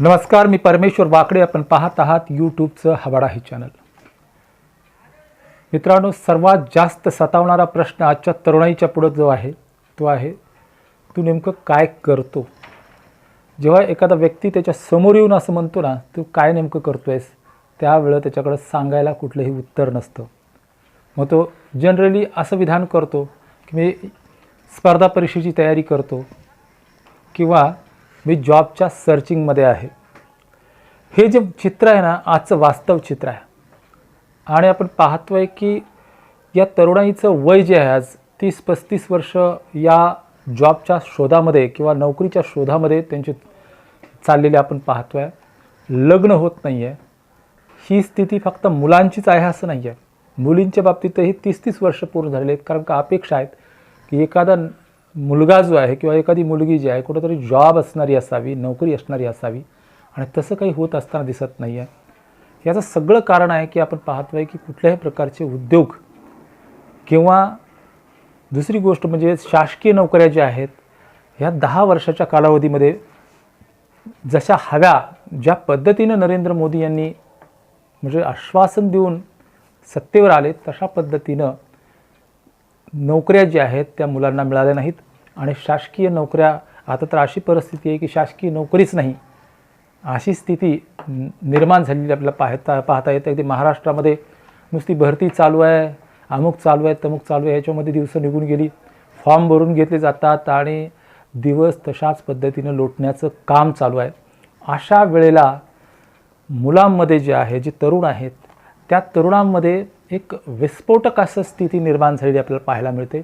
नमस्कार मी परमेश्वर वाकडे. आपण पाहत आहात यूट्यूबचं हवाडा हे चॅनल. मित्रांनो सर्वात जास्त सतावणारा प्रश्न आजच्या तरुणाईच्या पुढं जो आहे तो आहे तू नेमकं काय करतो? जेव्हा एखादा व्यक्ती त्याच्यासमोर येऊन असं म्हणतो ना तू काय नेमकं करतो आहेस त्यावेळं त्याच्याकडं सांगायला कुठलंही उत्तर नसतं. मग तो जनरली असं विधान करतो की मी स्पर्धा परीक्षेची तयारी करतो किंवा मी जॉबच्या सर्चिंगमध्ये आहे. हे जे चित्र आहे ना आजचं वास्तव चित्र आहे. आणि आपण पाहतोय की या तरुणाईचं वय जे आहे आज तीस पस्तीस वर्ष या जॉबच्या शोधामध्ये किंवा नोकरीच्या शोधामध्ये त्यांचे चाललेले आपण पाहतो आहे लग्न होत नाही आहे ही स्थिती फक्त मुलांचीच आहे असं नाही आहे मुलींच्या बाबतीतही तीस तीस वर्ष पूर्ण झालेले आहेत. कारण का अपेक्षा आहेत की एखादा मुलगा जो आहे किंवा एखादी मुलगी जी आहे कुठंतरी जॉब असणारी असावी नोकरी असणारी असावी आणि तसं काही होत असताना दिसत नाही आहे याचं सगळं कारण आहे की आपण पाहतोय की कुठल्याही प्रकारचे उद्योग किंवा दुसरी गोष्ट म्हणजे शासकीय नोकऱ्या ज्या आहेत ह्या दहा वर्षाच्या कालावधीमध्ये जशा हव्या ज्या पद्धतीनं नरेंद्र मोदी यांनी म्हणजे आश्वासन देऊन सत्तेवर आले तशा पद्धतीनं नोकऱ्या ज्या आहेत त्या मुलांना मिळाल्या नाहीत. आणि शासकीय नोकऱ्या आता तर अशी परिस्थिती आहे की शासकीय नोकरीच नाही. अशी स्थिती निर्माण झालेली आपल्याला पाहता पाहता येते. अगदी महाराष्ट्रामध्ये नुसती भरती चालू आहे अमुक चालू आहे तमुक चालू आहे याच्यामध्ये दिवस निघून गेली. फॉर्म भरून घेतले जातात आणि दिवस तशाच पद्धतीनं लोटण्याचं काम चालू आहे. अशा वेळेला मुलांमध्ये जे आहे जे तरुण आहेत त्या तरुणांमध्ये एक विस्फोटक असं स्थिती निर्माण झालेली आपल्याला पाहायला मिळते.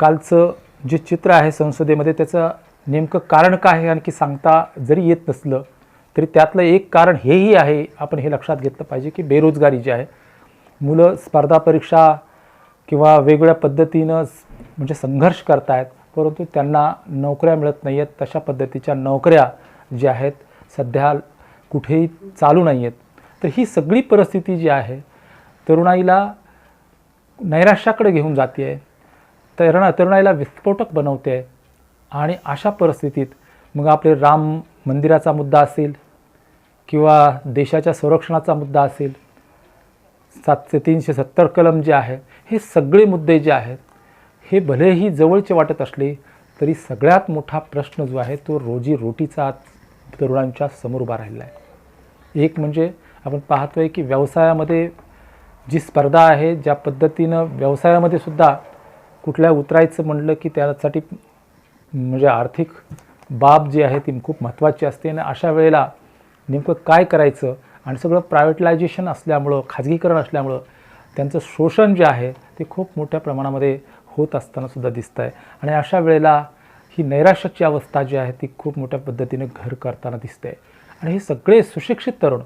कालचं जे चित्र आहे संसदेमध्ये त्याचं नेमकं कारण काय आहे आणखी सांगता जरी येत नसलं तरी त्यातलं एक कारण हेही आहे आपण हे लक्षात घेतलं पाहिजे की बेरोजगारी जी आहे मुलं स्पर्धा परीक्षा किंवा वेगवेगळ्या पद्धतीनं म्हणजे संघर्ष करतायत परंतु त्यांना नोकऱ्या मिळत नाही आहेत तशा पद्धतीच्या नोकऱ्या ज्या आहेत सध्या कुठेही चालू नाही आहेत तर ही सगळी परिस्थिती जी आहे तरुणाईला नैराश्याकडे घेऊन जाते आहे तरुणा तरुणाईला विस्फोटक बनवते. आहे आणि अशा परिस्थितीत मग आपले राम मंदिराचा मुद्दा असेल किंवा देशाच्या संरक्षणाचा मुद्दा असेल सातशे तीनशे सत्तर कलम जे आहे हे सगळे मुद्दे जे आहेत हे भलेही जवळचे वाटत असले तरी सगळ्यात मोठा प्रश्न जो आहे तो रोजी रोटीचा आज तरुणांच्या समोर उभा राहिला आहे. एक म्हणजे आपण पाहतोय की व्यवसायामध्ये जी स्पर्धा आहे ज्या पद्धतीनं व्यवसायामध्ये सुद्धा कुठल्या उतरायचं म्हणलं की त्यासाठी म्हणजे आर्थिक बाब जी आहे ती खूप महत्त्वाची असते. आणि अशा वेळेला नेमकं काय करायचं? आणि सगळं प्रायव्हेटलायझेशन असल्यामुळं खाजगीकरण असल्यामुळं त्यांचं शोषण जे आहे ते खूप मोठ्या प्रमाणामध्ये होत असतानासुद्धा दिसतं आहे आणि अशा वेळेला ही नैराश्याची अवस्था जी आहे ती खूप मोठ्या पद्धतीने घर करताना दिसते आणि हे सगळे सुशिक्षित तरुण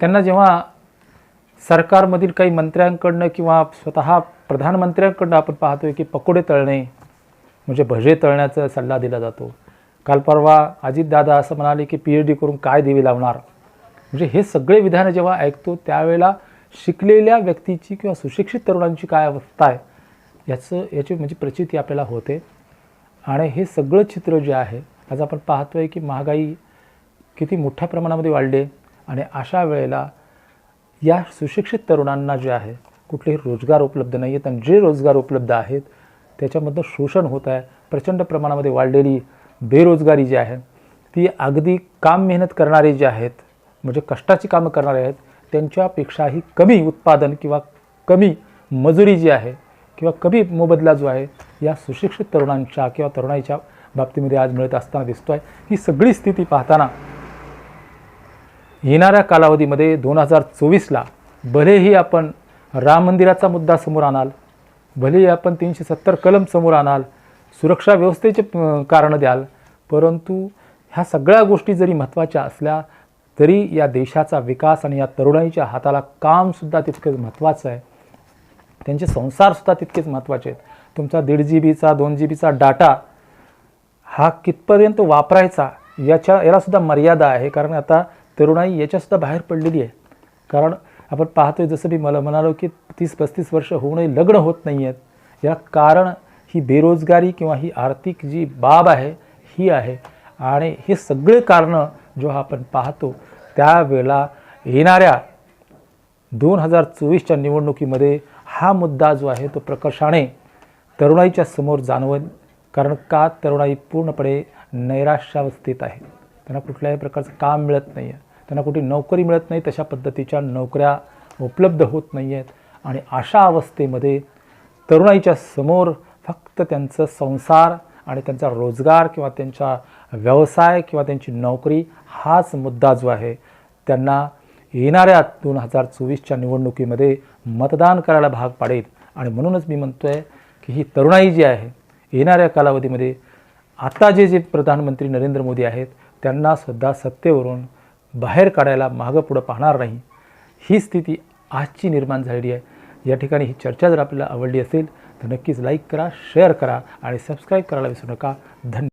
त्यांना जेव्हा सरकारमधील काही मंत्र्यांकडनं किंवा स्वतः प्रधानमंत्र्यांकडनं आपण पाहतोय की पकोडे तळणे म्हणजे भजे तळण्याचा सल्ला दिला जातो. काल परवा अजितदादा असं म्हणाले की पी एच डी करून काय देवी लावणार? म्हणजे हे सगळे विधानं जेव्हा ऐकतो त्यावेळेला शिकलेल्या व्यक्तीची किंवा सुशिक्षित तरुणांची काय अवस्था आहे याचं याची म्हणजे प्रचिती आपल्याला होते. आणि हे सगळं चित्र जे आहे आज आपण पाहतोय की महागाई किती मोठ्या प्रमाणामध्ये वाढली आहे. आणि अशा वेळेला या सुशिक्षित तरुणांना जे आहे कुठलेही रोजगार उपलब्ध नाही आहेत आणि जे रोजगार उपलब्ध आहेत त्याच्यामधनं शोषण होत आहे. प्रचंड प्रमाणामध्ये वाढलेली बेरोजगारी जी आहे ती अगदी काम मेहनत करणारे जे आहेत म्हणजे कष्टाची कामं करणारे आहेत त्यांच्यापेक्षाही कमी उत्पादन किंवा कमी मजुरी जी आहे किंवा कमी मोबदला जो आहे या सुशिक्षित तरुणांच्या किंवा तरुणाईच्या बाबतीमध्ये आज मिळत असताना दिसतो आहे ही सगळी स्थिती पाहताना येणाऱ्या कालावधीमध्ये दोन हजार चोवीसला भलेही आपण राम मंदिराचा मुद्दा समोर आणाल भलेही आपण तीनशे सत्तर कलम समोर आणाल सुरक्षा व्यवस्थेचे कारणं द्याल परंतु ह्या सगळ्या गोष्टी जरी महत्त्वाच्या असल्या तरी या देशाचा विकास आणि या तरुणाईच्या हाताला कामसुद्धा तितकंच महत्त्वाचं आहे. त्यांचे संसारसुद्धा तितकेच महत्त्वाचे आहेत. तुमचा दीड जी बीचा दोन जी बीचा डाटा हा कितपर्यंत वापरायचा याच्या यालासुद्धा मर्यादा आहे. कारण आता तरुणाई याच्यासुद्धा बाहेर पडलेली आहे. कारण आपण पाहतोय जसं मी मला म्हणालो की तीस पस्तीस वर्ष होऊनही लग्न होत नाही आहेत. या कारण ही बेरोजगारी किंवा ही आर्थिक जी बाब आहे ही आहे. आणि हे सगळे कारणं जेव्हा आपण पाहतो त्यावेळेला येणाऱ्या दोन हजार चोवीसच्या निवडणुकीमध्ये हा मुद्दा जो आहे तो प्रकर्षाने तरुणाईच्या समोर जाणवेल. कारण का तरुणाई पूर्णपणे नैराश्यावस्थेत आहे. त्यांना कुठल्याही प्रकारचं काम मिळत नाही आहे त्यांना कुठे नोकरी मिळत नाही तशा पद्धतीच्या नोकऱ्या उपलब्ध होत नाही आहेत आणि अशा अवस्थेमध्ये तरुणाईच्या समोर फक्त त्यांचं संसार आणि त्यांचा रोजगार किंवा त्यांचा व्यवसाय किंवा त्यांची नोकरी हाच मुद्दा जो आहे त्यांना येणाऱ्या दोन हजार चोवीसच्या निवडणुकीमध्ये मतदान करायला भाग पाडेल. आणि म्हणूनच मी म्हणतो आहे की ही तरुणाई जी आहे येणाऱ्या कालावधीमध्ये आता जे जे प्रधानमंत्री नरेंद्र मोदी आहेत त्यांना सुद्धा सत्तेवरून बाहेर काढायला मागं पुढं पाहणार नाही. ही स्थिती आजची निर्माण झालेली आहे. या ठिकाणी ही चर्चा जर आपल्याला आवडली असेल तर नक्कीच लाईक करा शेअर करा आणि सबस्क्राईब करायला विसरू नका. धन्यवाद.